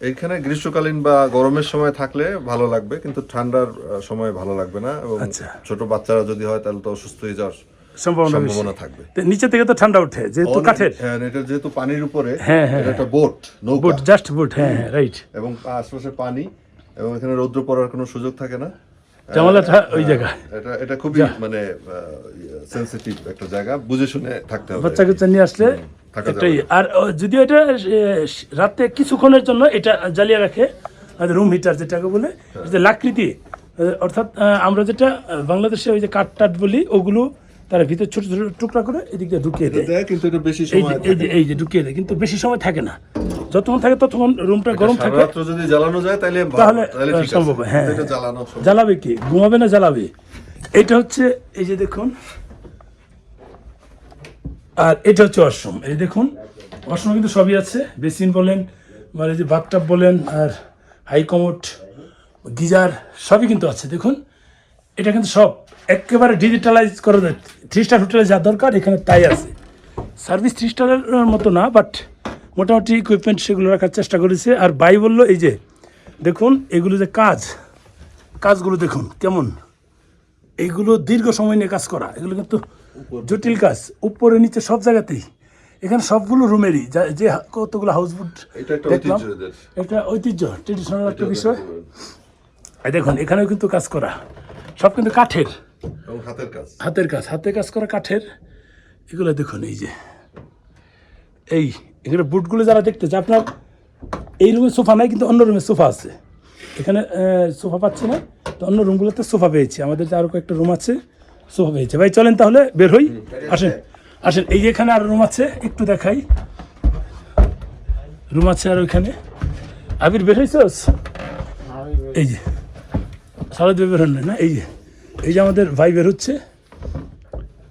এখানে গ্রীষ্মকালীন বা গরমের সময় থাকলে ভালো লাগবে কিন্তু ঠান্ডার সময় ভালো লাগবে না এবং আচ্ছা। ছোট বাচ্চারা যদি হয় তাহলে তো অসুস্থ হয়ে যাওয়ার সম্ভাবনা থাকবে। নিচে থেকে তো ঠান্ডা ওঠে যেহেতু কাঠের। হ্যাঁ এটা যেহেতু পানির উপরে হ্যাঁ, হ্যাঁ, এটা একটা বোট নৌকা। বুট জাস্ট বুট হ্যাঁ হ্যাঁ রাইট এবং আশপাশে পানি এবং এখানে রৌদ্র পড়ার কোনো সুযোগ থাকে না। জামালাটা ওই জায়গায়। এটা এটা খুবই মানে সেনসিটিভ একটা জায়গা বুঝে শুনে থাকতে হবে বাচ্চা কাচ্চা নিয়ে আসলে আর যদিও এটা রাতে কিছুক্ষণের জন্য এটা জ্বালিয়ে রাখে রুম হিটার যেটাকে বলে যে লাকৃতি এ, অর্থাৎ আমরা যেটা বাংলাদেশে ওই যে কাঠ টাট বলি ওগুলো তারা ভিতরে ছোট ছোট টুকরা করে এদিক দিয়ে ঢুকিয়ে দেয়। কিন্তু এটা বেশি এই যে সময় এই যে এই যে ঢুকিয়ে দেয় কিন্তু বেশি সময় থাকে না। যতক্ষণ থাকে ততক্ষণ রুমটা গরম থাকে। যদি জ্বালানো যায় তাহলে তাহলে, সম্ভব, হ্যাঁ। জ্বালাবে কি? ঘুমাবে না জ্বালাবে। এটা হচ্ছে এই যে দেখুন আর এটা হচ্ছে ওয়াশরুম এই দেখুন ওয়াশরুম কিন্তু সবই আছে। বেসিন বলেন মানে যে বাথটাব বলেন, আর হাই কমোড গিজার, সবই কিন্তু আছে। দেখুন, এটা কিন্তু সব একেবারে ডিজিটালাইজ করে দেয়। থ্রি স্টার হোটেলে যা দরকার, এখানে তাই আছে। সার্ভিস থ্রি স্টারের মতো না বাট মোটামুটি ইকুইপমেন্ট সেগুলো রাখার চেষ্টা করেছে। আর বাই বলল, এই যে, দেখুন, এগুলো যে কাজ, কাজগুলো দেখুন, কেমন? এইগুলো দীর্ঘ সময় নিয়ে কাজ করা এগুলো কিন্তু জটিল কাজ। উপরে নিচে সব জায়গাতেই। এখানে সবগুলো রুমেরই যা- কতগুলো হাউসবোট দেখলাম। এটা ঐতিহ্য ট্রেডিশনাল একটা বিষয়। দেখুন এখানেও কিন্তু কাজ করা। সব কিন্তু কাঠের। হাতের কাজ। হাতের কাজ হাতের কাজ করা কাঠের। এগুলো দেখুন এই যে। এই এখানে বুটগুলো যারা দেখতে যে আপনার এই রুমে সোফা নাই কিন্তু অন্য রুমে সোফা আছে। এখানে সোফা পাচ্ছে না। তো অন্য রুমগুলোতে সোফা পেয়েছি। আমাদের যে আরও কয়েকটা রুম আছে, সোফা পেয়েছে। ভাই, চলেন তাহলে, বের হই। আসেন আসেন। এই যে এখানে আর রুম আছে, একটু দেখাই। রুম আছে আর ওইখানে। আবির, বের হয়েছস এই যে সারা দিয়ে বের হন না? এই যে এই যে আমাদের ভাই বের হচ্ছে।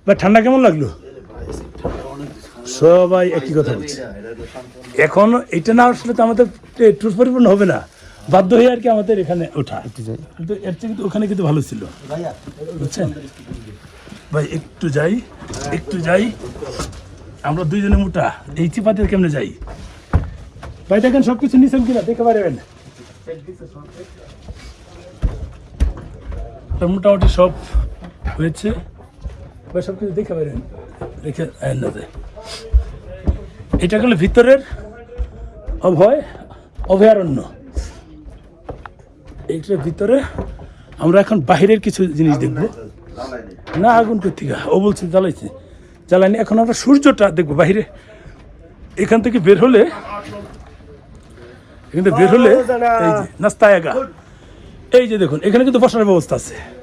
বা ঠান্ডা কেমন লাগল? সবাই একই কথা বলছে। এখন এটা না আসলে তো আমাদের ট্যুর পরিপূর্ণ হবে না। বাধ্য হয়ে আর কি আমাদের এখানে ওঠা। কিন্তু এর চেয়ে কিন্তু ওখানে কিন্তু ভালো ছিল। বুঝছেন? ভাই একটু যাই একটু যাই। আমরা দুইজনে মোটা। এই চিপাতে কেমনে যাই? ভাই দেখেন সব কিছু নিছেন কিনা? দেখতে পারবেন তো মোটামুটি সব হয়েছে। ভাই সব কিছু দেখতে পারেন দেখে আয়েন না। এটা গেল ভিতরের অভয় অভয়ারণ্য। এইটার ভিতরে আমরা এখন বাহিরের কিছু জিনিস দেখব। না আগুন কোথেকে ও বলছে জ্বালাইছে। জ্বালানি এখন আমরা সূর্যটা দেখব বাহিরে এখান থেকে বের হলে এখান থেকে বের হলে এই যে নাস্তায়াগা। এই যে দেখুন এখানে কিন্তু বসার ব্যবস্থা আছে।